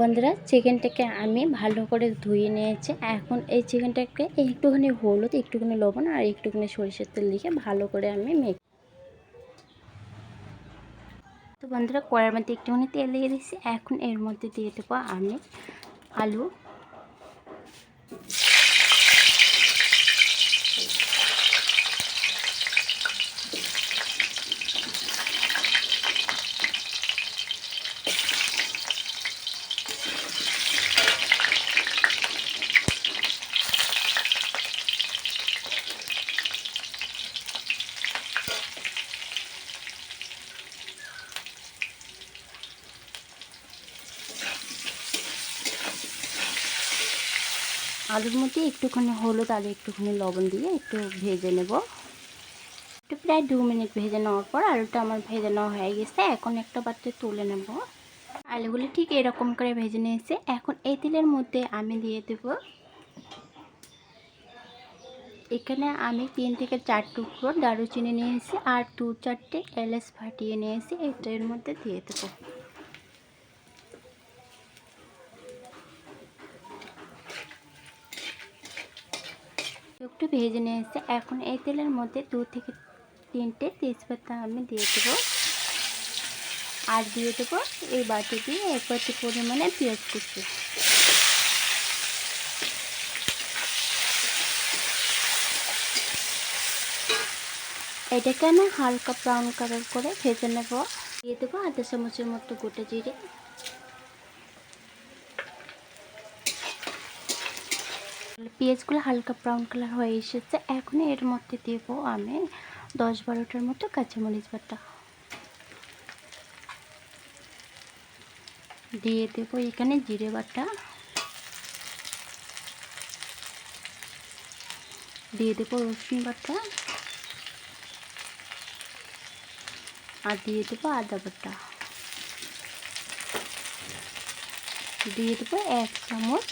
বন্ধুরা, চিকেনটাকে আমি ভালো করে ধুয়ে নিয়েছি। এখন এই চিকেনটাকে একটুখানি হলুদ, একটুখানি লবণ আর একটুখানি সরিষার তেল দিয়ে ভালো করে আমি মেখে তো বন্ধুরা কড়ার মধ্যে একটুখানি তেল দিয়ে দিচ্ছি এখন এর মধ্যে দিয়ে দেবো আমি আলু আলুর মধ্যে একটুখানি হলুদ আর একটুখানি লবণ দিয়ে একটু ভেজে নেব। একটু প্রায় দু মিনিট ভেজে নেওয়ার পর আলুটা আমার ভেজে নেওয়া হয়ে গেছে। এখন একটা পাত্রে তুলে নেব। আলুগুলি ঠিক এরকম করে ভেজে নিয়েছে। এখন এই তেলের মধ্যে আমি দিয়ে দেব। এখানে আমি তিন থেকে চার টুকরো দারুচিনি নিয়েছি আর দু চারটে এলাচ ফাটিয়ে নিয়েছি। এটার মধ্যে দিয়ে দেবো। একটু ভেজে নিয়ে নিয়েছে। এখন এই তেলের মধ্যে দু থেকে তিনটে তেজপাতা আমি দিয়ে দেবো। আর দিয়ে দেবো এই বাটি দিয়ে এক বাটি পরিমাণে পেঁয়াজ কুচি। এটাকে আমি হালকা ব্রাউন কালার করে ভেজে নেব। দিয়ে দেবো আধা চামচের মতো গোটা জিরে। পেঁয়াজগুলো হালকা ব্রাউন কালার হয়ে এসেছে। এখন এর মধ্যে দেব আমি দশ বারোটার মতো কাঁচামরিচ বাটা। দিয়ে দেব এখানে জিরে বাটা। দিয়ে দেব রসুন বাটা। আর দিয়ে দেবো আদা বাটা। দিয়ে দেবো এক চামচ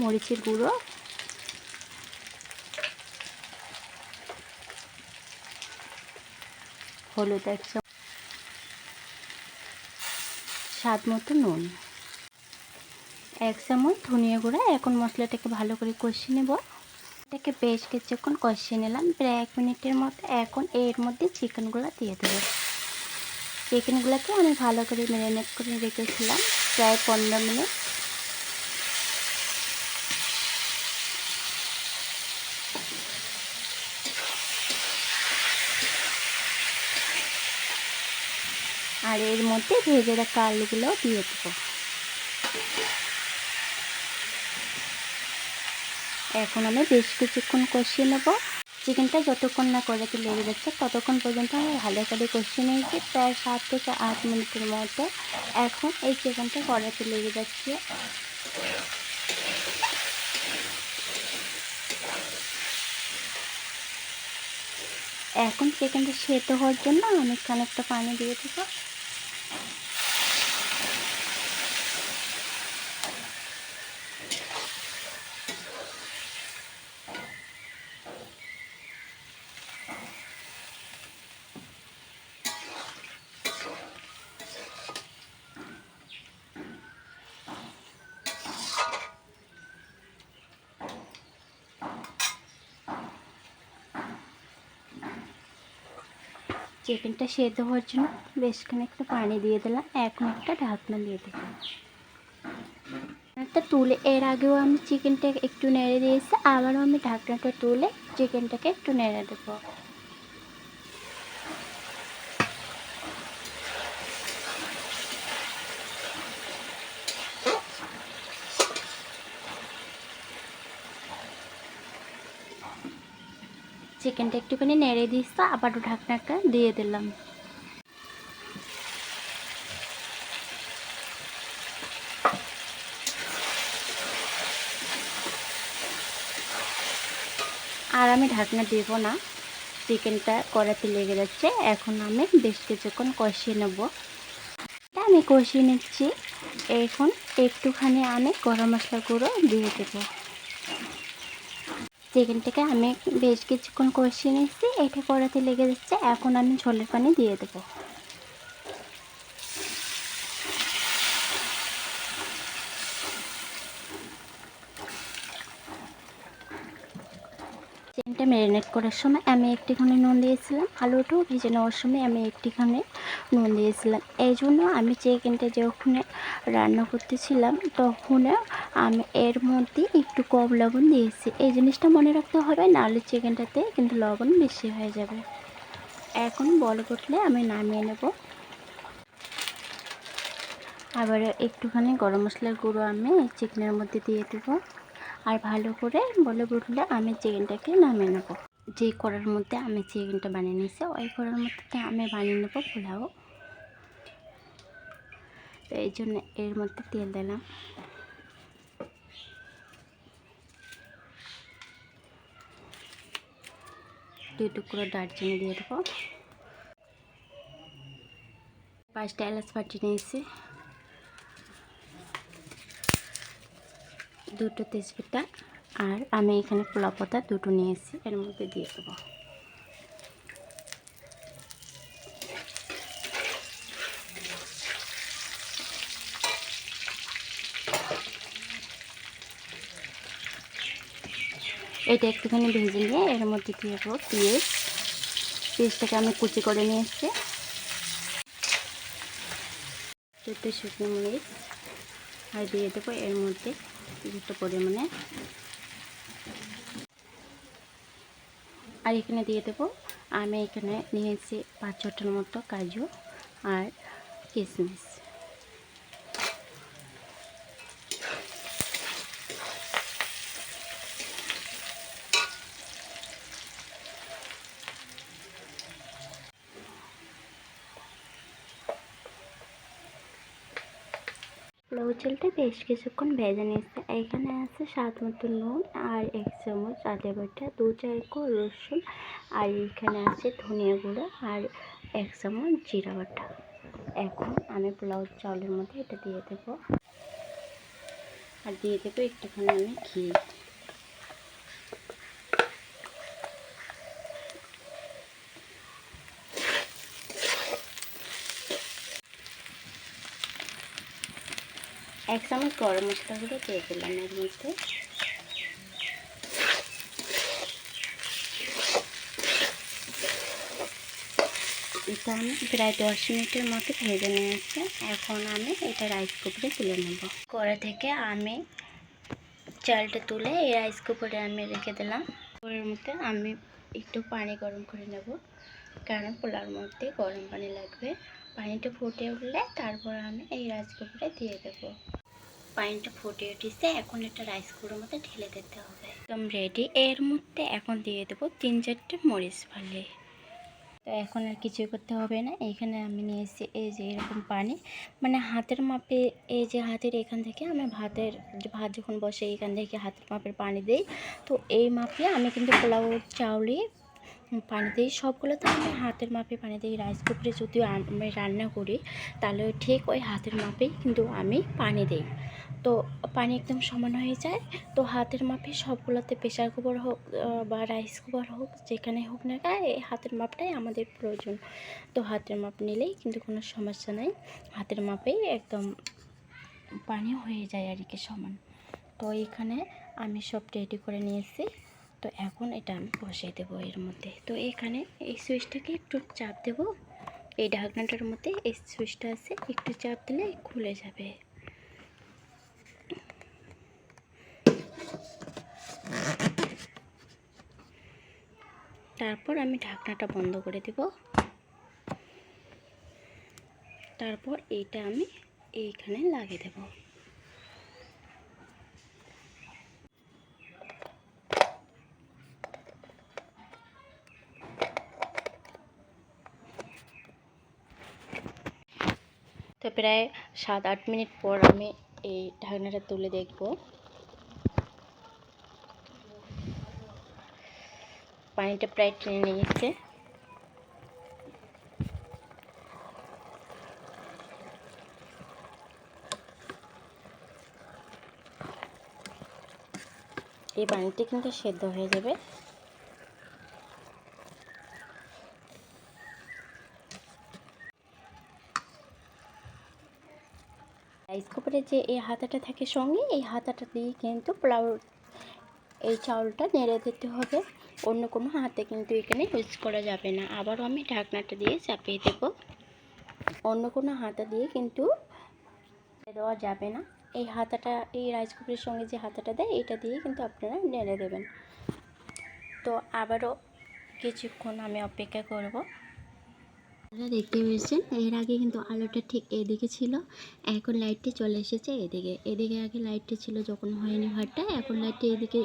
মরিচের গুঁড়ো। হলুদ এক চামচ স্বাদ মতো নুন। এক চামচ ধনিয়া গুঁড়া। এখন মশলাটাকে ভালো করে কষিয়ে নেব। এটাকে বেশ কিছুক্ষণ কষিয়ে নিলাম। প্রায় এক মিনিটের মতো এখন এর মধ্যে চিকেনগুলো দিয়ে দেবো। চিকেনগুলোকে আমি ভালো করে ম্যারিনেট করে রেখেছিলাম। প্রায় পনেরো মিনিট। আর এর মধ্যে ভেজে রাখা আলুগুলোও দিয়ে দেবো। এখন আমি বেশ কিছুক্ষণ কষিয়ে নেব। চিকেনটা যতক্ষণ না কড়াতে লেগে যাচ্ছে, ততক্ষণ পর্যন্ত আমি ভালো করে কষিয়ে নিয়েছি, প্রায় সাত থেকে আট মিনিটের মধ্যে এখন এই চিকেনটা কড়াতে লেগে যাচ্ছে। এখন চিকেনটা সেদ্ধ হওয়ার জন্য আমি খানিকটা পানি দিয়ে দেবো। চিকেনটা সেদ্ধ হওয়ার জন্য বেশ খানিকটা পানি দিয়ে দিলাম এখন একটা ঢাকনা দিয়ে দিলাম। ঢাকনাটা তুলে এর আগেও আমি চিকেনটা একটু নেড়ে দিয়েছি, আবারও আমি ঢাকনাটা তুলে চিকেনটাকে একটু নেড়ে দেবো। চিকেনটা একটুখানি নেড়ে দিচ্ছে আবারও ঢাকনাটা দিয়ে দিলাম। আর আমি ঢাকনা দেব না, চিকেনটা কড়াতে লেগে যাচ্ছে, এখন আমি বেশ কিছুক্ষণ কষিয়ে নেব। আমি কষিয়ে নিচ্ছি, এখন একটুখানি আমি গরম মশলা গুঁড়ো দিয়ে দেবো। চিকেনটাকে আমি বেশ কিছুক্ষণ কষিয়ে নিচ্ছি এটা কড়াতে লেগে যাচ্ছে। এখন আমি ঝোলের পানি দিয়ে দেবো। ম্যারিনেট করার সময় আমি একটিখানি নুন দিয়েছিলাম। আলুটাও ভেজে নেওয়ার সময় আমি একটিখানি নুন দিয়েছিলাম। এই জন্য আমি চিকেনটা যখন রান্না করতেছিলাম, তখন আমি এর মধ্যে একটু কম লবণ দিয়েছি। এই জিনিসটা মনে রাখতে হবে, নাহলে চিকেনটাতে কিন্তু লবণ বেশি হয়ে যাবে। এখন বল করলে আমি নামিয়ে নেব। আবার একটুখানি গরম মশলার গুঁড়ো আমি চিকেনের মধ্যে দিয়ে দেবো। আর ভালো করে বলে উঠলে আমি চিকেনটাকে নামিয়ে নেব। যে কড়ার মধ্যে আমি চিকেনটা বানিয়ে নিয়েছি, ওই কড়ার মধ্যে আমি বানিয়ে নেব পোলাও। তো এই জন্য এর মধ্যে তেল দিলাম। দুই টুকরো দারচিনি দিয়ে দেবো। পাঁচটা এলাচ ফাটিয়ে নিয়েছি। দুটো তেজপাতা আর আমি এখানে পোলা পাতা দুটো নিয়েছি, এর মধ্যে দিয়ে দেবো। এটা একটুখানি ভেজে নিয়ে এর মধ্যে দিয়ে দেবো পেঁয়াজ। পেঁয়াজটাকে আমি কুচি করে নিয়ে এসছি দুটো শুকনো মরিচ, আর দিয়ে দেবো এর মধ্যে দুটো পরিমাণে। আর এখানে দিয়ে দেবো। আমি এখানে নিয়েছি পাঁচ ছটার মতো কাজু আর কিশমিশ পোলাও চালটা বেশ কিছুক্ষণ ভেজে নিয়েছে। এখানে আছে স্বাদ মতো নুন আর এক চামচ আদা বাটা, দু চারকো রসুন আর এখানে আছে ধনিয়া গুঁড়ো আর এক চামচ জিরা বাটা। এখন আমি পোলাও চাউলের মধ্যে এটা দিয়ে দেবো। আর দিয়ে দেবো একটুখানি আমি ঘি। এক চামচ গরম মশলা গুঁড়ো দিয়ে দিলাম এর মধ্যে। এটা আমি প্রায় দশ মিনিটের মতো ভেজে নিয়েছি এখন আমি এটা রাইস কুকারে তুলে নেব। কড়া থেকে আমি চালটা তুলে এই রাইস কুকারে আমি রেখে দিলাম। ওর মধ্যে আমি একটু পানি গরম করে নেব। কারণ পোলার মধ্যে গরম পানি লাগবে। পানিটা ফুটে উঠলে তারপর আমি এই রাইস কুকারে দিয়ে দেবো। পানিটা ফুটে উঠেছে, এখন এটা রাইস কুকারের মধ্যে ঢেলে দিতে হবে। একদম রেডি এর মধ্যে এখন দিয়ে দেবো তিন চারটে মরিচ ফালে। তো এখন আর কিছুই করতে হবে না, এখানে আমি নিয়েছি এই যে এরকম পানি। মানে হাতের মাপে, এই যে হাতের এখান থেকে আমি ভাতের, ভাত যখন বসে এখান থেকে হাতের মাপের পানি দিই, তো এই মাপে আমি কিন্তু পোলাও, চাউলে পানি দিই। সবগুলো তো আমি হাতের মাপে পানি দিই রাইস কুকারে যদি আমি রান্না করি, তাহলে ঠিক ওই হাতের মাপেই কিন্তু আমি পানি দিই। তো পানি একদম সমান হয়ে যায়। তো হাতের মাপে সবগুলোতে প্রেশার কুকার হোক বা রাইস কুকার হোক, যেখানে হোক না কেন, এই হাতের মাপটাই আমাদের প্রয়োজন। তো হাতের মাপ নিলেই কিন্তু কোনো সমস্যা নাই। হাতের মাপেই একদম পানি হয়ে যায় আর কি সমান। তো এখানে আমি সব রেডি করে নিয়েছি। তো এখন এটা আমি বসিয়ে দেবো এর মধ্যে। তো এখানে এই সুইচটাকে একটু চাপ দেবো। এই ঢাকনাটার মধ্যে এই সুইচটা আছে, একটু চাপ দিলে খুলে যাবে। তারপর আমি ঢাকনাটা বন্ধ করে দেব। তারপর এইটা আমি এইখানে লাগিয়ে দেব। তো প্রায় সাত আট মিনিট পর আমি এই ঢাকনাটা তুলে দেখব। পানিটা প্রায় টেনে নিয়েছে এই পানিটা কিন্তু সেদ্ধ হয়ে যাবে। রাইস কুকারে যে এই হাতাটা থাকে সঙ্গে, এই হাতাটা দিয়ে কিন্তু পোলাও এই চাউলটা নেড়ে দিতে হবে। অন্য কোনো হাতে কিন্তু এখানে ইউজ করা যাবে না। আবারও আমি ঢাকনাটা দিয়ে চাপিয়ে দেব। অন্য কোনো হাতা দিয়ে কিন্তু দেওয়া যাবে না। এই হাতাটা, এই রাইস কুকারের সঙ্গে যে হাতাটা দেয়, এটা দিয়ে কিন্তু আপনারা নেড়ে দেবেন। তো আবারও কিছুক্ষণ আমি অপেক্ষা করব। আপনারা দেখতে পেয়েছেন, এর আগে কিন্তু আলোটা ঠিক এদিকে ছিল, এখন লাইটটি চলে এসেছে এদিকে। এদিকে আগে লাইটটি ছিল যখন হয়নি ভাতটা এখন লাইটটি এদিকে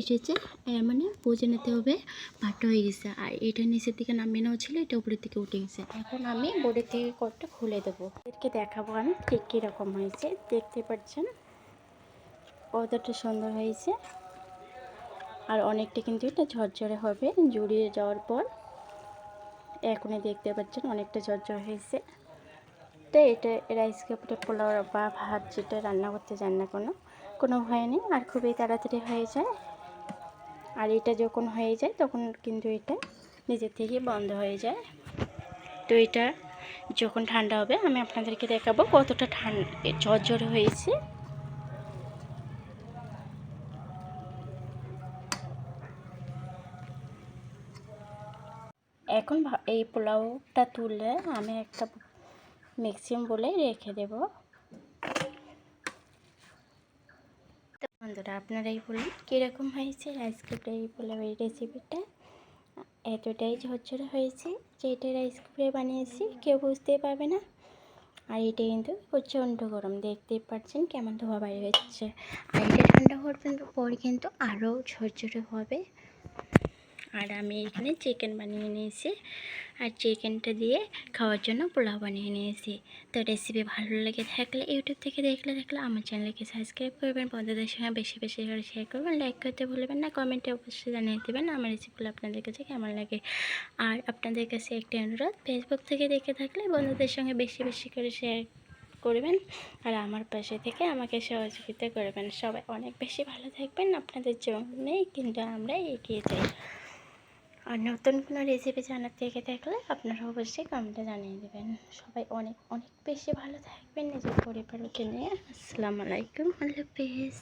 এসেছে, এর মানে বুঝে নিতে হবে ভাতটা হয়ে গেছে। আর এটা নিচের দিকে নামিয়ে নেওয়া ছিল, এটা উপরের দিকে উঠে গেছে। এখন আমি বোর্ডের থেকে কটটা খুলে দেবো। এদেরকে দেখাবো আমি ঠিক কীরকম হয়েছে। দেখতে পাচ্ছেন, কতটা সুন্দর হয়েছে। আর অনেকটা কিন্তু এটা ঝরঝরে হবে, জুড়িয়ে যাওয়ার পর। এখনই দেখতে পাচ্ছেন, অনেকটা ঝরঝর হয়েছে। তো এটা রাইস কাপড়ে পোলাও বা ভাত যেটা রান্না করতে যান না কোনো কোনো ভয় নেই আর খুবই তাড়াতাড়ি হয়ে যায়। আর এটা যখন হয়ে যায়, তখন কিন্তু এটা নিজের থেকে বন্ধ হয়ে যায়। তো এটা যখন ঠান্ডা হবে, আমি আপনাদেরকে দেখাবো কতটা ঠান্ডা ঝরঝরে হয়েছে। এখন এই পোলাওটা তুলে আমি একটা মিক্সিং বলে রেখে দেব। বন্ধুরা আপনারাই বলুন কীরকম হয়েছে কুকারে এই পোলাও এই রেসিপিটা এতটাই ঝরঝরে হয়েছে যে এটা রাইস কুকারে বানিয়েছি, কেউ বুঝতেই পারবে না। আর এটা কিন্তু প্রচণ্ড গরম দেখতেই পাচ্ছেন কেমন ধোয়া বাইরে হচ্ছে। আর এটা ঠান্ডা হওয়ার পর কিন্তু আরও ঝরঝরে হবে। আর আমি এখানে চিকেন বানিয়ে নিয়েছি। আর চিকেনটা দিয়ে খাওয়ার জন্য পোলাও বানিয়ে নিয়েছি। তো রেসিপি ভালো লেগে থাকলে ইউটিউব থেকে দেখলে দেখলে আমার চ্যানেলকে সাবস্ক্রাইব করবেন, বন্ধুদের সঙ্গে বেশি বেশি করে শেয়ার করবেন লাইক করতে ভুলবেন না কমেন্টে অবশ্যই জানিয়ে দেবেন আমার রেসিপিগুলো আপনাদের কাছে কেমন লাগে। আর আপনাদের কাছে একটি অনুরোধ ফেসবুক থেকে দেখে থাকলে বন্ধুদের সঙ্গে বেশি বেশি করে শেয়ার করবেন আর আমার পাশে থেকে আমাকে সহযোগিতা করবেন। সবাই অনেক বেশি ভালো থাকবেন, আপনাদের জন্যই কিন্তু আমরা এগিয়ে যাই। আর নতুন কোনো রেসিপি জানার থেকে থাকলে আপনারা অবশ্যই কমেন্টে জানিয়ে দেবেন। সবাই অনেক অনেক বেশি ভালো থাকবেন নিজের পরিবারকে নিয়ে। আসসালামু আলাইকুম, আল্লাহ হাফিজ।